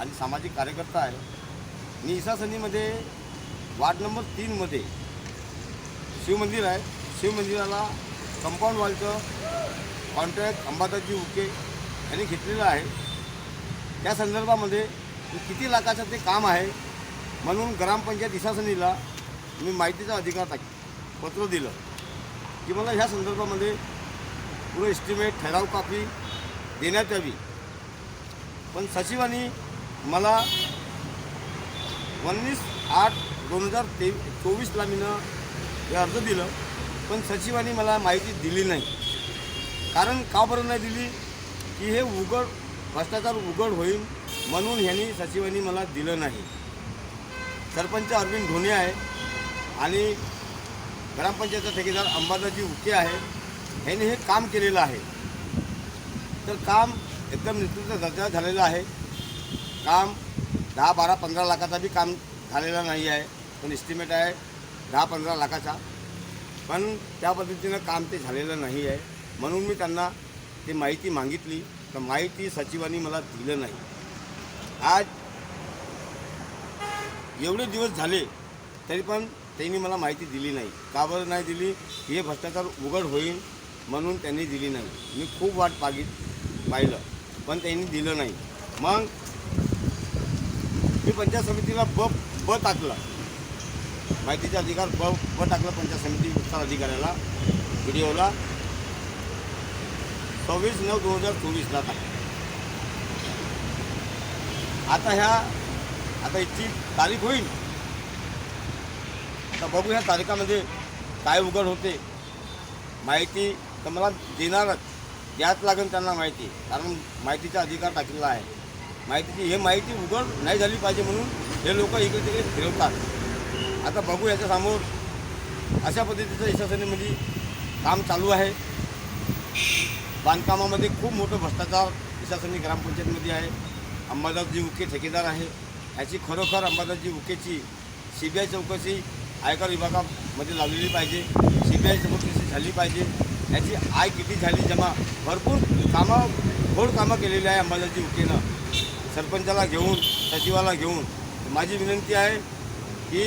आणि सामाजिक कार्यकर्ता आहे. मी शासनीमध्ये वार्ड नंबर तीनमध्ये शिवमंदिर आहे. शिवमंदिराला कंपाऊंड वॉलचं कॉन्ट्रॅक्ट अंबादाजी उके यांनी घेतलेलं आहे. त्या संदर्भामध्ये किती लाखाचं ते काम आहे म्हणून ग्रामपंचायत इसासनीला मी माहितीचा अधिकार टाक पत्र दिलं. की मला ह्या संदर्भामध्ये पुढे एस्टिमेट ठराव कापी देण्यात यावी. पण सचिवांनी मला उन्नीस आठ दोन हजार ते चोवीसला मीनं हे अर्ज दिलं पण सचिवांनी मला माहिती दिली नाही. कारण का बरं नाही दिली? की हे उघड भ्रष्टाचार उघड होईल म्हणून ह्यांनी सचिवांनी मला दिलं नाही. सरपंच अरविंद ढोणे आहे आणि ग्रामपंचायतचा ठेकेदार अंबादाजी उके आहे. ह्यांनी हे काम केलेलं आहे. तर काम एकदम नेतृत्व दर्जा झालेलं आहे. काम दहा बारा पंधरा लाखाचा बी काम झालेला नाही आहे. पण इस्टिमेट आहे दहा पंधरा लाखाचा. पण त्या पद्धतीनं काम ते झालेलं नाही आहे. म्हणून मी त्यांना ती माहिती मागितली. तर माहिती सचिवांनी मला दिलं नाही. आज एवढे दिवस झाले तरी पण त्यांनी मला माहिती दिली नाही. का बरं नाही दिली? हे भ्रष्टाचार उघड होईल म्हणून त्यांनी दिली नाही. मी खूप वाट पागित पाहिलं. पण त्यांनी दिलं नाही. मग मी पंचायत समितीला ब ब टाकलं. माहितीचा अधिकार ब ब टाकलं पंचायत समिती विस्तार अधिकाऱ्याला व्हिडिओला. सव्वीस नऊ दोन हजार चोवीसला टाकला. आता ह्या आता इतकी तारीख होईल. तर बघू ह्या तारीखामध्ये काय उघड होते. माहिती तर मला देणारच. द्याच लागेल त्यांना माहिती कारण माहितीचा अधिकार टाकलेला आहे. माहितीची हे माहिती उघड नाही झाली पाहिजे म्हणून हे लोक इकडे तिकडे फिरवतात. आता बघू याच्यासमोर अशा पद्धतीचं यशस्वीमध्ये काम चालू आहे. बांधकामामध्ये खूप मोठं भ्रष्टाचार यशस्वी ग्रामपंचायतमध्ये आहे. अंबादासजी उके ठेकेदार आहे. याची खरोखर अंबादासजी उकेची सी बी आय चौकशी आयकर विभागामध्ये लावलेली पाहिजे. सी बी आय चौकशी झाली पाहिजे. याची आय किती झाली जमा भरपूर कामं घोड कामं केलेली आहे अंबाजाची उकेनं. सरपंचाला घेऊन सचिवाला घेऊन. माझी विनंती आहे की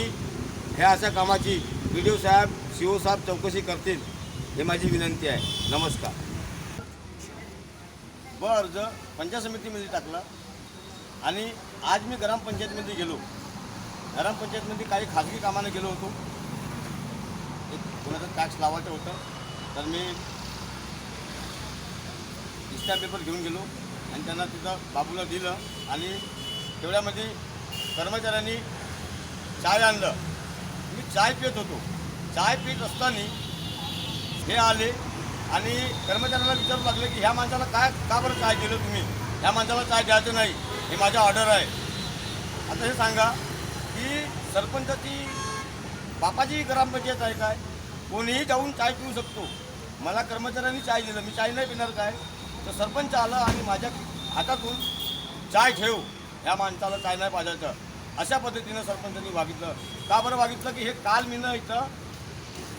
ह्या अशा कामाची बी डी ओ साहेब सी ओ साहेब चौकशी करतील हे माझी विनंती आहे. नमस्कार. व अर्ज पंचायत समितीमध्ये टाकला आणि आज मी ग्रामपंचायतमध्ये गेलो. ग्रामपंचायतमध्ये काही खाजगी कामाने गेलो होतो. एक कोणाचं टॅक्स लावायचं होतं. तर मी इस्टा पेपर घेऊन गेलो आणि त्यांना तिथं बाबूला दिलं आणि तेवढ्यामध्ये कर्मचाऱ्यांनी चाय आणलं. मी चाय पित होतो. चाय पित असताना हे आले आणि कर्मचाऱ्याला विचारू लागले की ह्या माणसाला काय का बरं चाय दिलं तुम्ही? ह्या माणसाला चाय द्यायचं नाही. हे माझा ऑर्डर आहे. आता हे सांगा की सरपंचाची बापाची ग्रामपंचायत आहे काय? कोणीही जाऊन चाय पिऊ शकतो. मला कर्मचाऱ्यांनी चाय दिलं. मी चाय नाही पिणार काय? तर सरपंच आलं आणि माझ्या हातातून चाय ठेव. ह्या माणसाला चाय नाही पाजायचं. अशा पद्धतीनं सरपंचांनी वागितलं. का बरं वागितलं? की हे काल मीनं इथं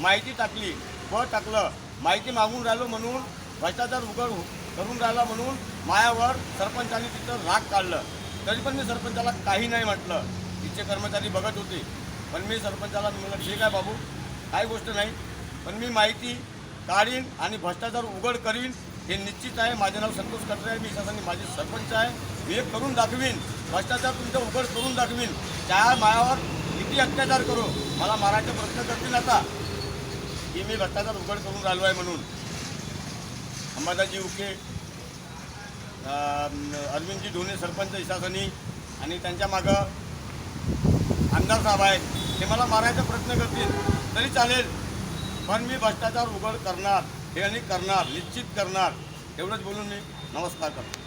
माहिती टाकली व टाकलं माहिती मागून राहिलो म्हणून भ्रष्टाचार उघड करून राहिला म्हणून मायावर सरपंचांनी तिथं राग काढलं. तरी पण मी सरपंचाला काही नाही म्हटलं. तिचे कर्मचारी बघत होते. पण मी सरपंचाला म्हणलं ठीक आहे बाबू काही गोष्ट नाही. पण मी माहिती काढीन आणि भ्रष्टाचार उघड करीन हे निश्चित आहे. माझे नाव संतोष कटरे आहे. मी शासनाने माझे सरपंच आहे. मी हे करून दाखवीन. भ्रष्टाचार तुमचं उघड करून दाखवीन. त्या मायावर किती अत्याचार करू? मला मारायचे प्रयत्न करतील आता. की मी भ्रष्टाचार उघड करून राहिलो आहे म्हणून. अंबादाजी उके अरविंदजी ढोणे सरपंच इशासनी आणि त्यांच्या मागं आमदार साहेब आहेत. ते मला मारायचा प्रयत्न करतील. तरी चालेल. पण मी भ्रष्टाचार उघड करणार हे आणि करणार निश्चित करणार एवढंच बोलून मी नमस्कार करतो.